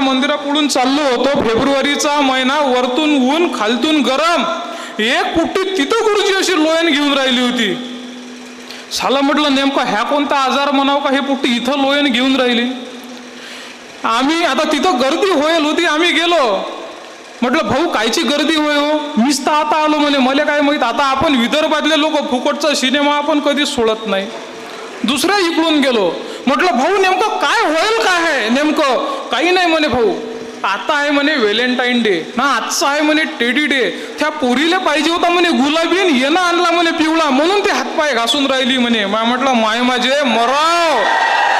महादेवाच्या मंदिरापुढून चाललो होतो. फेब्रुवारीचा महिना वरतून ऊन खालतून गरम. एक पुट्टी तिथं गुरुजी अशी लोयन घेऊन राहिली होती. साला म्हटलं नेमका ह्या कोणता आजार म्हणावं का? हे पुट्टी इथं लोयन घेऊन राहिली. आम्ही आता तिथं गर्दी होईल होती आम्ही गेलो. म्हटलं भाऊ कायची गर्दी होय हो? मीच तर आता आलो म्हणे. मला काय माहीत आता आपण विदर्भातले लोक फुकटचा सिनेमा आपण कधीच सोडत नाही. दुसऱ्या इकडून गेलो. म्हटलं भाऊ नेमकं काय होईल काय आहे? नेमकं काही नाही म्हणे भाऊ. आता आहे म्हणे व्हॅलेंटाईन डे. ना आजचा आहे म्हणे टेडी डे. त्या पोरीला पाहिजे होता म्हणे गुलाबी आणि येणं आणला म्हणे पिवळा. म्हणून ते हातपाय घासून राहिली म्हणे. मा म्हटलं माय माझे मराव.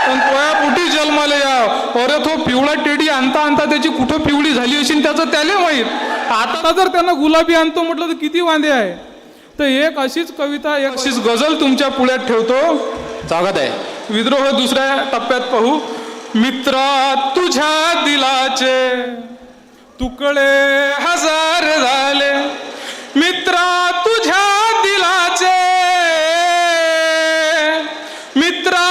पण पोया कुठे जन्माला या. अरे तो पिवळा टेडी आणता आणता त्याची कुठं पिवळी झाली असेल त्याचं त्याले माहीत. आता जर त्यानं गुलाबी आणतो म्हटलं तर किती वांदे आहे? तर एक अशीच कविता एक अशीच गझल तुमच्या पुढ्यात ठेवतो. स्वागत आहे. विद्रोह दुसऱ्या टप्प्यात पाहू. मित्रा तुझ्या दिलाचे तुकडे हजार झाले. मित्रा तुझ्या दिलाचे मित्रा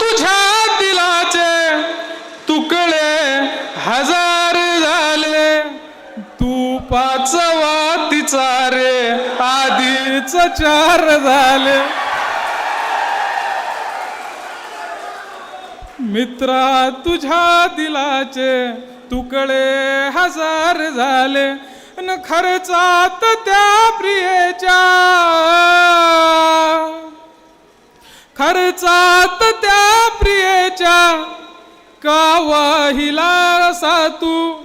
तुझ्या दिलाचे तुकडे हजार झाले. तू पाचवा तिचा रे आधीच चार झाले. मित्रा तुझ्या दिलाचे तुकडे हजार झाले. न खर्चात त्या प्रियेच्या. खर्चात त्या प्रियेच्या. का वाहिला सा तू.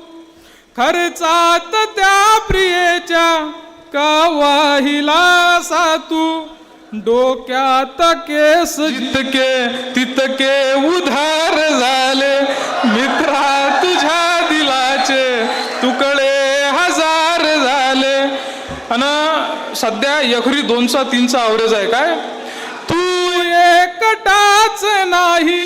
खर्चात त्या प्रियेच्या. का वाहिला सा तू. डोक्यात केस जितके तितके उधार झाले मित्रा तुझ्या दिलाचे तुकडे हजार झाले. आणि सध्या यखरी दोनचा तीनचा अवरेज आहे काय? तू एकटाच नाही.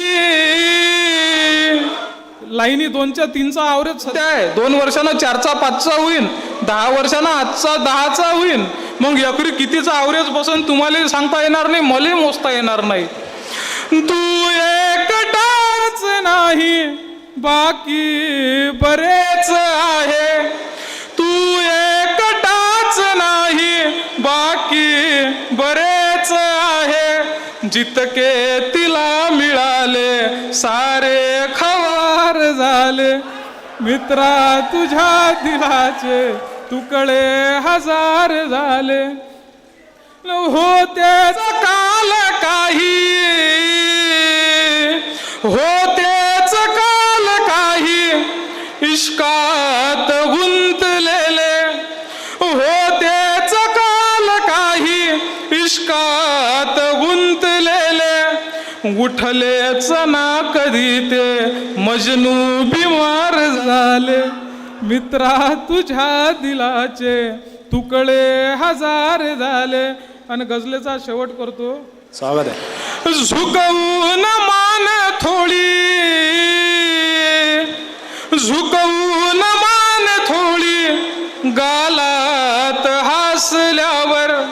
लाईनी दोनच्या तीनचा आवरेज सध्या आहे. दोन वर्षानं चारचा पाचचा होईल दहा वर्षानं आजचा दहाचा होईल मग एकरी कितीचा आवरेज बसून तुम्हाला सांगता येणार नाही मला मोजता येणार नाही. तू एकटाच नाही बाकी बरेच आहे. तू एकटाच नाही बाकी बरेच आहे. जितके तिला मिळाले सारे खवार झाले. मित्रा तुझ्या दिलाचे तुकडे हजार झाले. होतेच काल काही. होतेच काल काही. इश्का उठलेच ना कधी ते? मजनू बिमार झाले. मित्रा तुझ्या दिलाचे तुकडे हजार झाले. आणि गजलेचा शेवट करतो. स्वागत आहे. झुकवून मान थोडी. झुकवून मान थोडी. गालात हसल्यावर.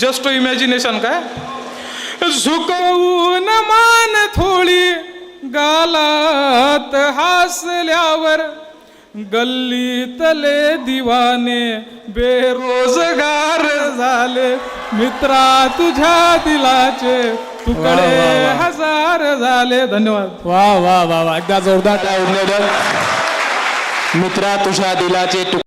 जस्ट इमॅजिनेशन काय? झुकवून मान थोडी गालात हसल्यावर गल्लीतले दिवाने बेरोजगार झाले. मित्रा तुझ्या दिलाचे तुकडे हजार झाले. धन्यवाद. वा वा वा वा. एकदा जोरदार. मित्रा तुझ्या दिलाचे तुकडे